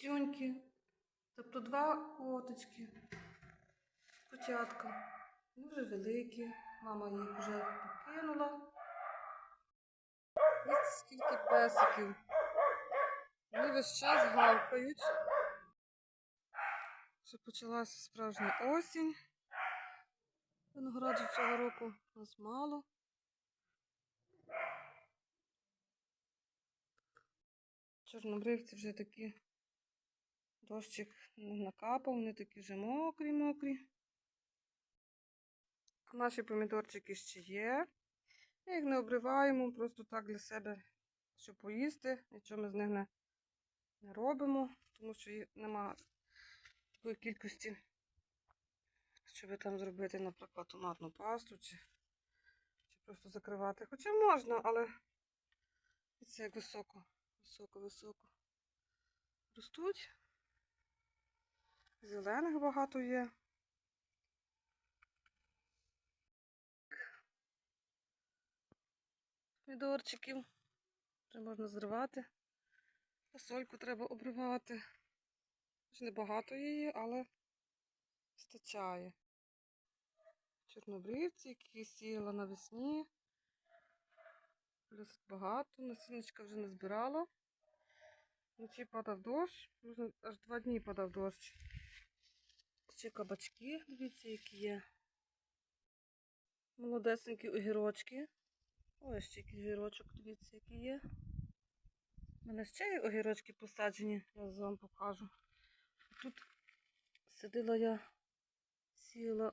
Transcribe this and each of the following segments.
кицюньки. Тобто два коточки. Котятка. Вони вже великі. Мама їх вже покинула. Ось скільки песиків. Вони весь час гавкають. Вже почалася справжня осінь. Винограду цього року у нас мало. Чорнобривці вже такі. Дощик не накапав, вони такі вже мокрі, мокрі. Наші помідорчики ще є. Ми їх не обриваємо, просто так для себе, щоб поїсти. Нічого ми з них не, не робимо, тому що їх нема такої кількості, щоб там зробити, наприклад, томатну пасту чи, чи просто закривати. Хоча можна, але це як високо, високо, високо ростуть. Зелених багато є. Помідорчиків. Вже можна зривати. Фасольку треба обривати. Небагато її, але вистачає. Чорнобривці, які сіяла навесні. Досить багато. Насіннячка вже не збирала. Вночі падав дощ, аж два дні падав дощ. Ще кабачки, дивіться, які є. Молодесенькі огірочки. Ось ще якийсь огірочок, дивіться, який є. У мене ще є огірочки посаджені, я вам покажу. Тут сидила я, сіяла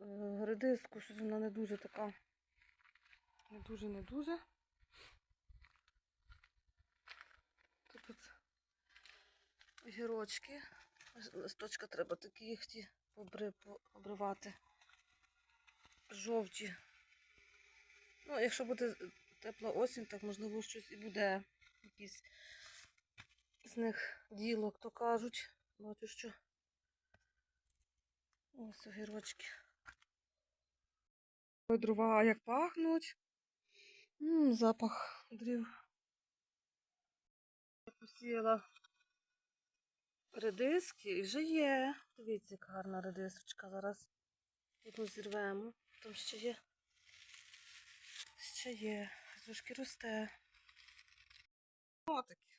е, редиску, що вона не дуже така. Не дуже, не дуже. Тут огірочки. Листочка треба такі їх ті обривати. Жовті. Ну, якщо буде тепла осінь, так можливо щось і буде. Якісь з них ділок, то кажуть. Бачу, що ось огірочки. Дрова як пахнуть. М, запах дрів. Я посіяла редиски вже є. Дивіться, яка гарна редисочка. Зараз одну зірвемо. Там ще є. Ще є. Трошки росте. Отакі.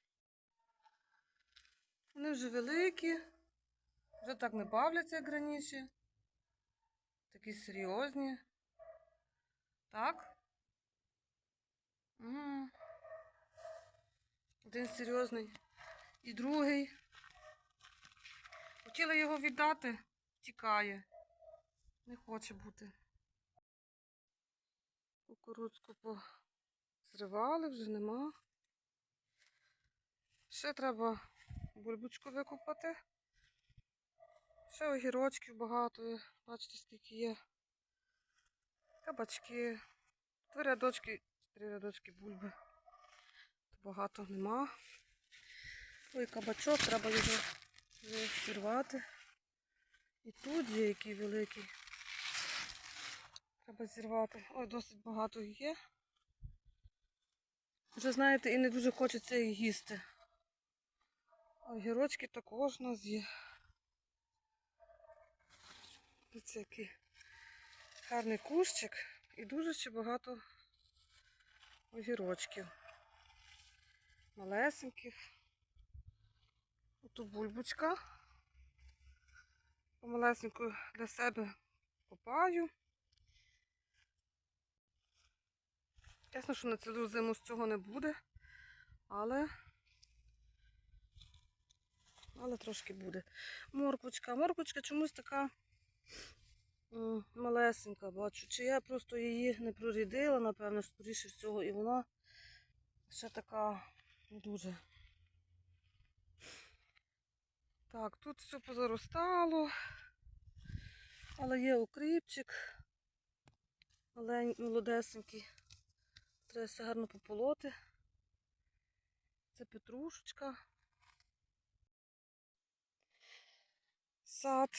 Вони вже великі. Вже так не бавляться, як раніше. Такі серйозні. Так? М. Один серйозний і другий. Хотіла його віддати, тікає. Не хоче бути. Кукурудзку позривали, вже нема. Ще треба бульбочку викопати. Ще огірочків багато. Бачите, скільки є. Кабачки. Три рядочки, три рядочки бульби. Багато нема. Ой, кабачок, треба його зірвати. І тут є який великий. Треба зірвати. Ой, досить багато є. Вже знаєте, і не дуже хочеться їх їсти. Огірочки також у нас є. Дивіться, який гарний кущик і дуже ще багато огірочків. Малесеньких. Отут бульбочка. Помалесеньку для себе копаю. Ясно, що на цілу зиму з цього не буде, але але трошки буде. Морквочка. Морквочка чомусь така малесенька, бачу. Чи я просто її не прорідила, напевно, скоріше всього, і вона ще така дуже. Так, тут все позаростало, але є укріпчик, малень, молодесенький. Треба все гарно пополоти. Це петрушечка. Сад.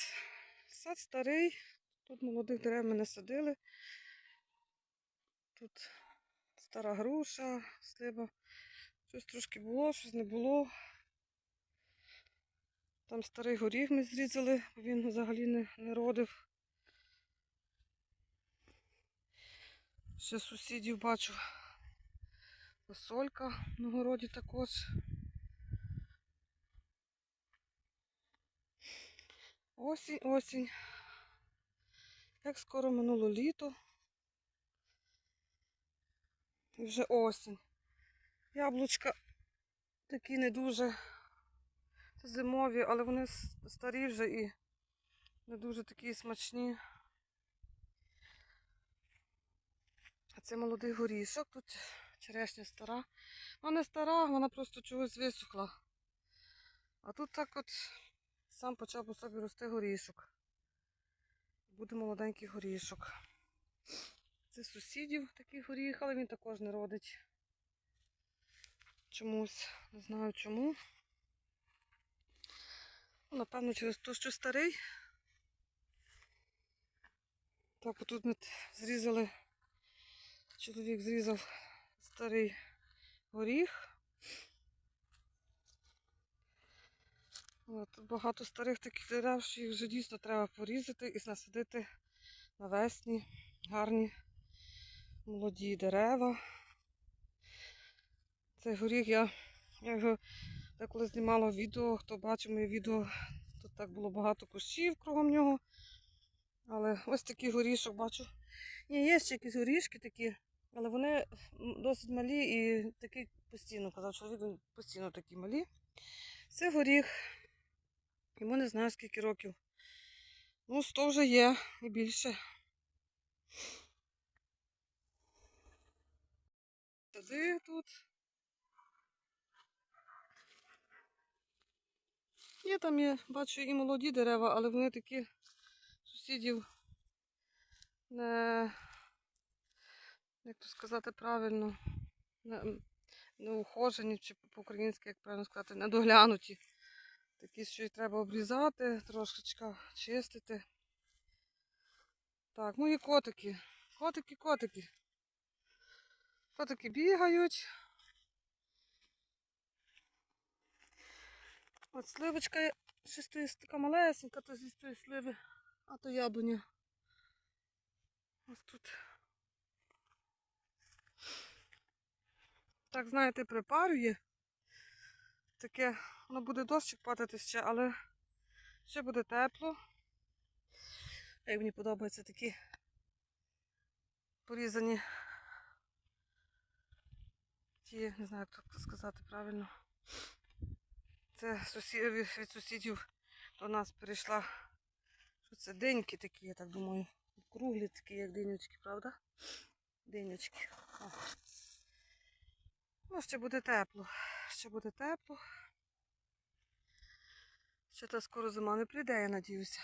Сад старий. Тут молодих дерев ми не садили. Тут стара груша, слива Щось трошки було, щось не було. Там старий горіх ми зрізали, бо він взагалі не, не родив. Ще сусідів бачу. Фасолька на городі також. Осінь, осінь. Як скоро минуло літо. І вже осінь. Яблучка такі не дуже зимові, але вони старі вже і не дуже такі смачні. А це молодий горішок. Тут черешня стара. Вона не стара, вона просто чогось висохла. А тут так от сам почав по собі рости горішок. Буде молоденький горішок. Це сусідів такий горіх, але він також не родить. Чомусь, не знаю чому. Напевно, через те, що старий. Так, отут ми зрізали, чоловік зрізав старий горіх. Тут багато старих таких дерев, що їх вже дійсно треба порізати і насадити навесні гарні молоді дерева. Цей горіх я, я його деколи знімала відео, хто бачив моє відео, тут так було багато кущів кругом нього. Але ось такий горішок бачу. Ні, є ще якісь горішки такі, але вони досить малі і такий постійно, казав чоловік, він постійно такі малі. Це горіх. Йому не знаю скільки років. Ну, 100 вже є і більше. Сади тут. Є там є, бачу, і молоді дерева, але вони такі сусідів не, як то сказати правильно, не, не ухожені, чи по-українськи, як правильно сказати, недоглянуті. Такі, що їх треба обрізати, трошечка чистити. Так, мої котики. Котики, котики. Котики бігають. От сливочка ще стоїть така малесенька, то зі тої сливи, а то яблуня. Ось тут. Так, знаєте, припарює. Таке, воно буде дощик падати ще, але ще буде тепло. Як мені подобаються такі порізані. Ті, не знаю, як так сказати правильно. Це від сусідів до нас перейшла. Що це деньки такі, я так думаю. Круглі такі, як динючки, правда? Динючки. О. Ну, ще буде тепло. Ще буде тепло. Ще та скоро зима не прийде, я надіюся.